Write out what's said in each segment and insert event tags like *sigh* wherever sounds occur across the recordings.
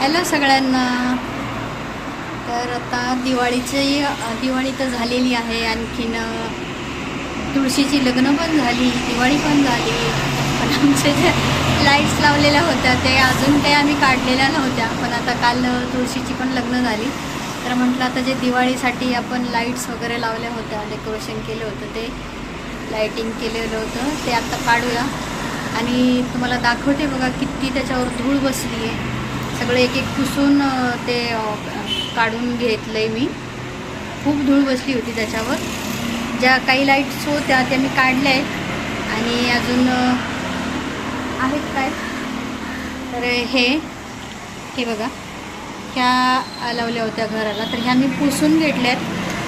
Hello सगळ्यांना. तर आता दिवाळीची दिवाळी तर झालेली आहे. आणखीन तुळशीची लग्न पण झाली दिवाळी पण झाली. पण आमच्या ज्या लाईट्स लावलेल्या होत्या ते अजून काही आम्ही काढलेल्या नव्हत्या. पण आता काल तुळशीची पण लग्न झाली. तर म्हटलं आता जे दिवाळीसाठी आपण लाईट्स वगैरे लावल्या होत्या डेकोरेशन केलं होतं ते लाईटिंग केलेलं होतं ते आता काढूया. आणि तुम्हाला दाखवते बघा किती त्याच्यावर धूळ बसली आहे. सगळं एक एक पुसून ते काढून घेतलं आहे मी. खूप धूळ बसली होती त्याच्यावर. ज्या काही लाईट्स होत्या त्या मी काढल्या आहेत. आणि अजून आहेत काय? तर हे हे बघा. ह्या लावल्या होत्या घराला. तर ह्या मी पुसून घेतल्यात.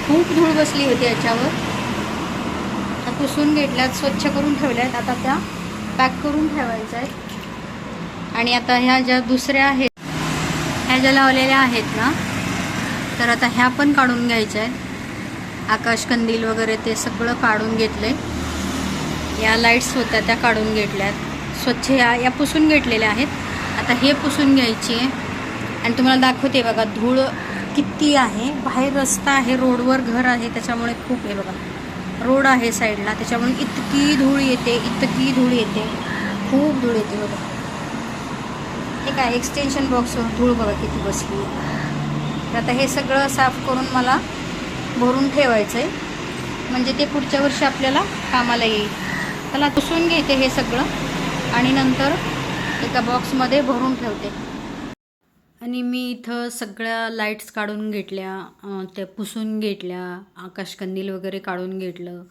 खूप धूळ बसली होती याच्यावर. त्या पुसून घेतल्यात स्वच्छ करून ठेवल्यात. आता त्या पॅक करून ठेवायच्या आहेत. आणि आता ह्या ज्या दुसऱ्या आहेत ह्या ज्या लावलेल्या आहेत ना तर आता ह्या पण काढून घ्यायच्या आहेत. आकाशकंदील वगैरे ते सगळं काढून घेतलं आहे या लाईट्स होत्या त्या काढून घेतल्यात. स्वच्छ या या पुसून घेतलेल्या आहेत. आता हे पुसून घ्यायची आहे. आणि तुम्हाला दाखवते बघा धूळ किती आहे. बाहेर रस्ता आहे रोडवर घर आहे त्याच्यामुळे खूप आहे बघा. रोड आहे साईडला त्याच्यामुळे इतकी धूळ येते इतकी धूळ येते. खूप धूळ येते बघा. हे काय एक्सटेन्शन बॉक्सवर धूळ बघा किती बसली. तर आता हे सगळं साफ करून मला भरून ठेवायचं आहे म्हणजे ते पुढच्या वर्षी आपल्याला कामाला येईल. त्याला पुसून घेते हे सगळं आणि नंतर एका बॉक्समध्ये भरून ठेवते. आणि मी इथं सगळ्या लाईट्स काढून घेतल्या त्या पुसून घेतल्या आकाशकंदील वगैरे काढून घेतलं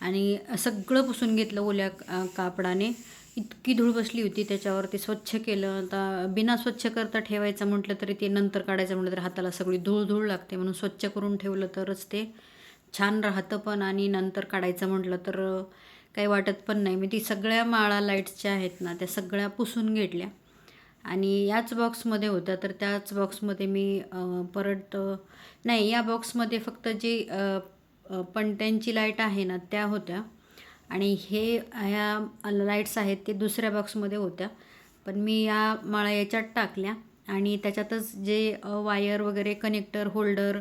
आणि सगळं पुसून घेतलं ओल्या कापडाने. इतकी धूळ बसली होती त्याच्यावर ते स्वच्छ केलं. आता बिना स्वच्छ करता ठेवायचं म्हटलं तरी ते नंतर काढायचं म्हटलं तर हाताला सगळी धूळ धूळ लागते. म्हणून स्वच्छ करून ठेवलं तरच ते छान राहतं पण आणि नंतर काढायचं म्हटलं तर काही वाटत पण नाही. मी ती सगळ्या माळा लाईट्सच्या आहेत ना त्या सगळ्या पुसून घेतल्या. आणि याच बॉक्समध्ये होत्या. तर त्याच बॉक्समध्ये मी परत नाही या बॉक्समध्ये फक्त जी पणत्यांची लाइट आहे ना त्या होत्या. आणि हे ह्या लाईट्स आहेत ते दुसऱ्या बॉक्समध्ये होत्या. पण मी या माळा याच्यात टाकल्या आणि त्याच्यातच जे वायर वगैरे कनेक्टर होल्डर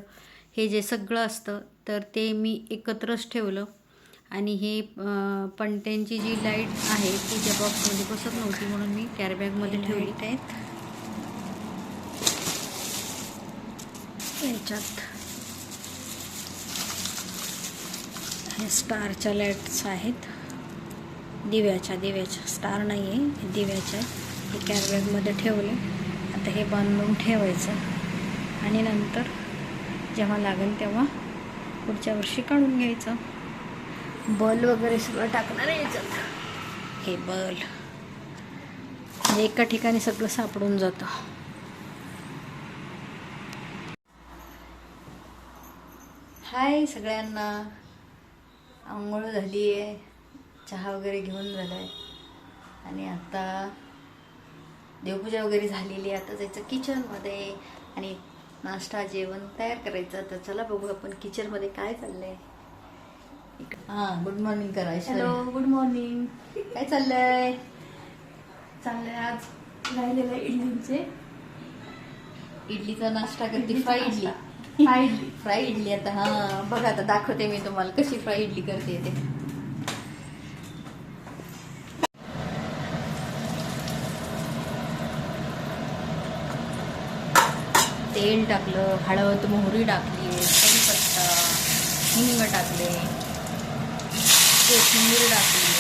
हे जे सगळं असतं तर ते मी एकत्रच ठेवलं. आणि हे अ, पणत्यांची जी लाइट आहे ती त्या बॉक्समध्ये बसत नव्हती म्हणून मी कॅरीबॅगमध्ये ठेवली. आहेत. याच्यात. हे स्टारच्या लाईट्स आहेत. दिव्याच्या दिव्याच्या. स्टार नाही आहे दिव्याच्या हे कॅरबॅगमध्ये ठेवले आता हे बांधून ठेवायचं. आणि नंतर जेव्हा लागेल तेव्हा पुढच्या वर्षी काढून घ्यायचं. बल वगैरे सगळं टाकणार यायचं याच्यात. हे बल. म्हणजे एका ठिकाणी सगळं सापडून जातं. हाय सगळ्यांना. आंघोळ झाली आहे. चहा वगैरे घेऊन झाला आहे आणि आता देवपूजा वगैरे झालेली आहे. आता जायचं किचनमध्ये आणि नाश्ता जेवण तयार करायचं. तर चला बघू आपण किचनमध्ये काय चाललंय. हां गुड मॉर्निंग करा हॅलो गुड मॉर्निंग काय चाललंय? चाललंय आज राहिलेलं इडलीचे. इडलीचा नाश्ता करते fry idli. Fry idli. Fry idli आता हा बघा आता दाखवते मी तुम्हाला कशी फ्राय इडली करते ते तेल टाकलं हळद मोहरी टाकली कढीपत्ता हिंग टाकले कोथिंबीर टाकली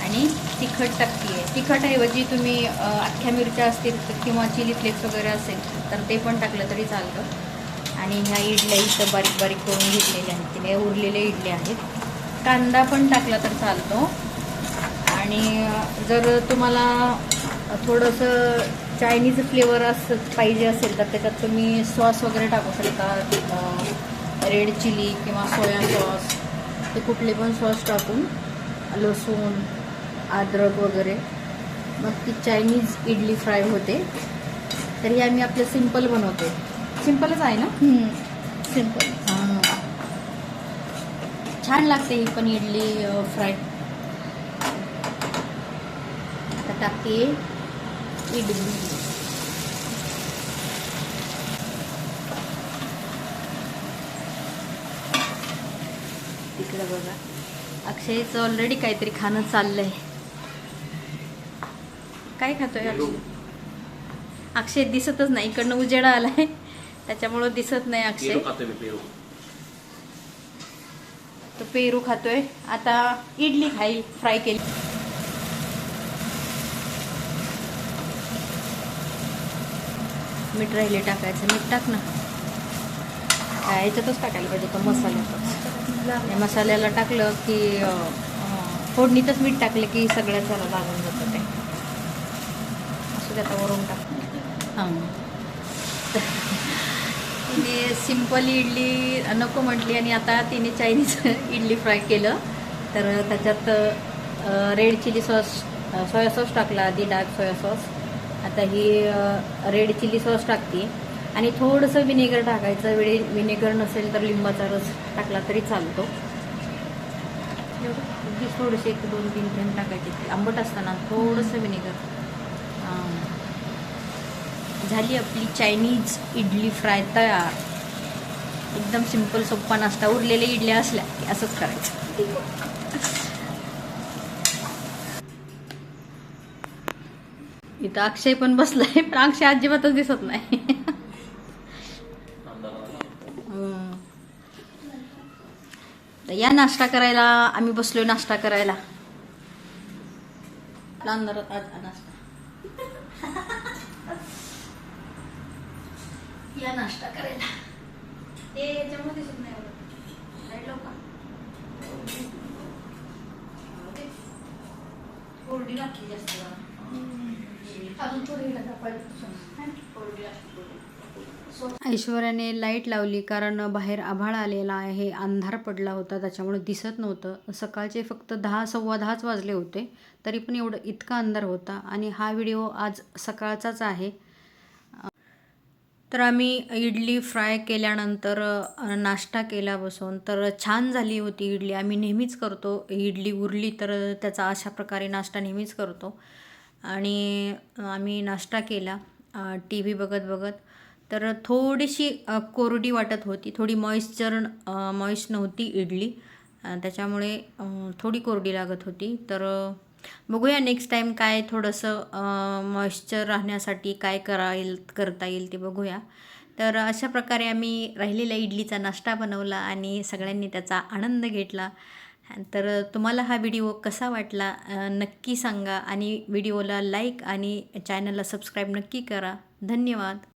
आणि तिखट टाकली तिखटऐवजी तुम्ही अख्ख्या मिरच्या असतील तर किंवा चिली फ्लेक्स वगैरे असेल तर ते पण टाकलं तरी चालतं. आणि ह्या इडल्या इथं बारीक बारीक करून घेतलेल्या आहेत. तिने उरलेल्या इडल्या आहेत. कांदा पण टाकला तर चालतो. आणि जर तुम्हाला थोडंसं चायनीज फ्लेवर असं पाहिजे असेल तर त्याच्यात तुम्ही सॉस वगैरे टाकू शकता. रेड चिली किंवा सोया सॉस. ते कुठले पण सॉस टाकून लसूण अद्रक वगैरे. मग ती चायनीज इडली फ्राय होते. तरी आम्ही आपलं सिंपल बनवतो सिंपलच आहे ना? सिंपल छान लागते ही पण इडली फ्राय आता टाकते इडली. तिकडं बघा. अक्षयचं ऑलरेडी काहीतरी खाणं चाललंय. काय खातोय अक्षय? अक्षय दिसतच नाही इकडनं उजेडा आलाय. त्याच्यामुळं दिसत नाही अक्षय. तो पेरू खातोय. आता इडली खाईल फ्राय केली. मीठ राहिले टाकायचं. मीठ टाक ना. काय याच्यातच टाकायला पाहिजे तो मसाल्यातच. मसाल्याला टाकलं की फोडणीतच मीठ टाकलं की सगळ्याच लागून जातं ते. असं त्याचा वरून टाक. हां. तिने सिंपल इडली नको म्हटली आणि आता तिने चायनीज *laughs* इडली फ्राय केलं. तर त्याच्यात red chilli sauce soya sauce टाकला आधी डार्क सोया सॉस आता ही रेड चिली सॉस टाकते. आणि थोडंसं विनेगर टाकायचं. वेळी विनेगर नसेल तर लिंबाचा रस टाकला तरी चालतो. थोडेसे एक दोन तीन थेंब टाकायचे. आंबट असताना थोडंसं विनेगर झाली आपली चायनीज इडली फ्राय तयार. एकदम सिंपल सोप्पा नाश्ता. उरलेल्या इडल्या असल्या की असंच करायचं. इथं अक्षय पण बसलाय. पण अक्षय अजिबातच दिसत नाही. या नाश्ता करायला आम्ही बसलोय नाश्ता करायला. नाश्ता. *laughs* या नाश्ता करायला. ते याच्यामध्ये सुद्धा नाही का? कोरडी लागते जास्त. अजून थोडी कोरडी. ऐश्वर्याने लाइट लावली कारण बाहेर आभाळ आलेला आहे अंधार पडला होता त्याच्यामुळे दिसत नव्हतं. सकाळचे फक्त दहा सव्वा दहाच वाजले होते तरी पण एवढं इतका अंधार होता. आणि हा व्हिडिओ आज सकाळचाच आहे. तर आम्ही इडली फ्राय केल्यानंतर नाश्ता केला बसून तर छान झाली होती इडली. आम्ही नेहमीच करतो. इडली उरली तर त्याचा अशा प्रकारे नाश्ता नेहमीच करतो. आणि आम्ही नाश्ता केला टी व्ही बघत बघत. तर थोडीशी कोरडी वाटत होती. थोडी मॉइश्चर मॉइश नव्हती इडली. त्याच्यामुळे थोडी कोरडी लागत होती. तर बघूया नेक्स्ट टाईम काय थोडंसं मॉइश्चर राहण्यासाठी काय करा येईल करता येईल ते बघूया. तर अशा प्रकारे आम्ही राहिलेल्या इडलीचा नाश्ता बनवला आणि सगळ्यांनी त्याचा आनंद घेतला. तर तुम्हाला हा व्हिडिओ कसा वाटला नक्की सांगा आणि व्हिडिओला लाईक आणि चॅनलला सबस्क्राईब नक्की करा. धन्यवाद.